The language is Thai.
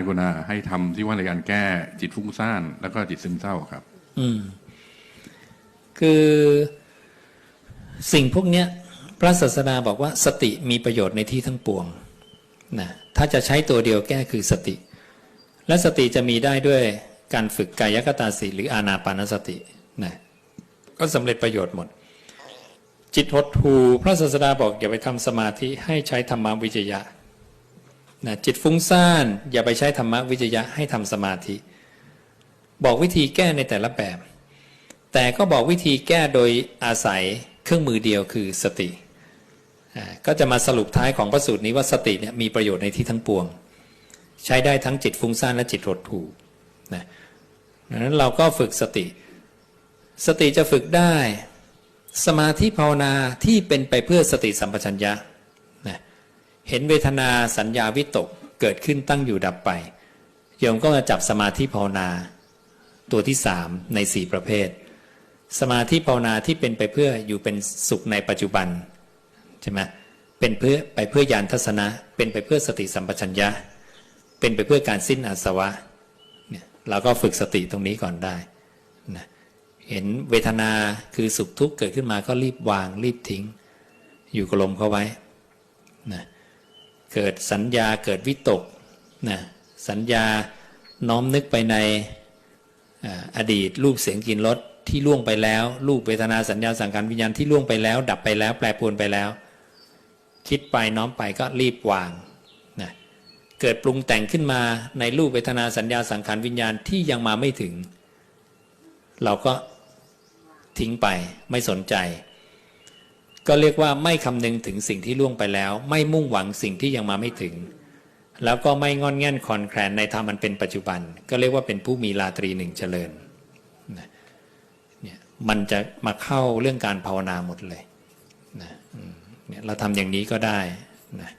ย์กุณาให้ทำที่ว่าในการแก้จิตฟุ้งซ่าน แล้วก็จิตซึมเศร้าครับ อืม คือสิ่งพวกเนี้ย พระศาสดาบอกว่าสติมีประโยชน์ในที่ทั้งปวงนะถ้าจะใช้ตัวเดียวแก้คือสติ และสติจะมีได้ด้วยการฝึกกายกตาสีหรืออานาปานสตินะก็สำเร็จประโยชน์หมด จิตหดหูพระศาสดาบอกอย่าไปทำสมาธิให้ใช้ธรรมวิจยะ นะจิตฟุ้งซ่านอย่าไปใช้ธรรมวิจยะให้ทำสมาธิ บอกวิธีแก้ในแต่ละแบบ แต่ก็บอกวิธีแก้โดยอาศัยเครื่องมือเดียวคือสติ ก็จะมาสรุปท้ายของพระสูตรนี้ว่าสติเนี่ยมีประโยชน์ในที่ทั้งปวง ใช้ได้ทั้งจิตฟุ้งซ่านและจิตหดหู่นะดังนั้นเราก็ฝึกสติ สติจะฝึกได้ สมาธิภาวนาที่เป็นไปเพื่อสติสัมปชัญญะ เห็นเวทนาสัญญาวิตกเกิดขึ้นตั้งอยู่ดับไปโยมก็มาจับสมาธิภาวนา ตัวที่สามในสี่ประเภท สมาธิภาวนาที่เป็นไปเพื่ออยู่เป็นสุขในปัจจุบันใช่ไหมเป็นเพื่อไปเพื่อยานทัศนะ เป็นไปเพื่อสติสัมปชัญญะ เป็นไปเพื่อการสิ้นอาสวะเนี่ยเราก็ฝึกสติตรงนี้ก่อนได้นะเห็นเวทนาคือสุขทุกข์เกิดขึ้นมาก็รีบวางรีบทิ้ง อยู่กับลมเข้าไว้นะ เกิดสัญญาเกิดวิตกนะสัญญาน้อมนึกไปในอดีตรูปเสียงกลิ่นรสที่ล่วงไปแล้วรูปเวทนาสัญญาสังขารวิญญาณที่ล่วงไปแล้ว ดับไปแล้ว แปรปรวนไปแล้ว คิดไปน้อมไปก็รีบวางนะเกิดปรุงแต่งขึ้นมาในรูปเวทนาสัญญาสังขารวิญญาณที่ยังมาไม่ถึง เราก็ทิ้งไปไม่สนใจ ก็เรียกว่าไม่คำนึงถึงสิ่งที่ล่วงไปแล้ว ไม่มุ่งหวังสิ่งที่ยังมาไม่ถึง แล้วก็ไม่งอนแง่นคลอนแคลนในธรรมมันเป็นปัจจุบัน ก็เรียกว่าเป็นผู้มีราตรีหนึ่งเจริญเนี่ยมันจะมาเข้าเรื่องการภาวนาหมดเลยนะเนี่ยเราทำอย่างนี้ก็ได้นะ